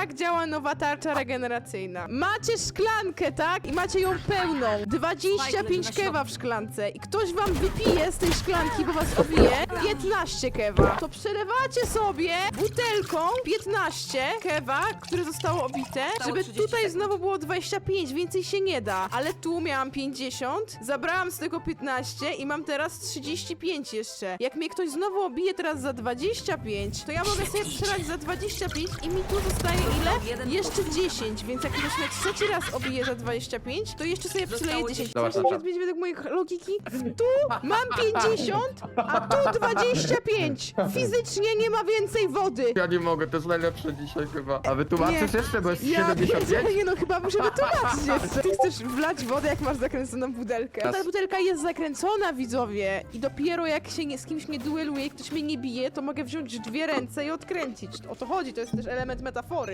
jak działa nowa tarcza regeneracyjna. Macie szklankę, tak? I macie ją pełną. 25 kewa w szklance. I ktoś wam wypije z tej szklanki, bo was obije 15 kewa. To przelewacie sobie butelką 15 kewa, które zostało obite, żeby 30 tutaj znowu było 25, więcej się nie da. Ale tu miałam 50, zabrałam z tego 15 i mam teraz 35 jeszcze. Jak mnie ktoś znowu obije teraz za 25, to ja mogę sobie przelać za 25 i mi tu zostaje ile? Jeszcze 10, więc jak ktoś mnie trzeci raz obije za 25, to jeszcze sobie przeleję 10. 10. Zobacz Chcesz odbić według moich logiki? Tu mam 50, a tu 25. Fizycznie nie ma więcej wody. Ja nie mogę, to jest najlepsze dzisiaj chyba. A wytłumaczysz Nie. jeszcze, bo jest Ja 75? pierdzielę, nie no, chyba muszę wytłumaczyć jeszcze. Ty chcesz wlać wodę, jak masz zakręconą butelkę. Ta butelka jest zakręcona, widzowie. I dopiero jak się nie, z kimś nie dueluje ktoś mnie nie bije, to mogę wziąć dwie ręce i odkręcić. O to chodzi, to jest też element metafory.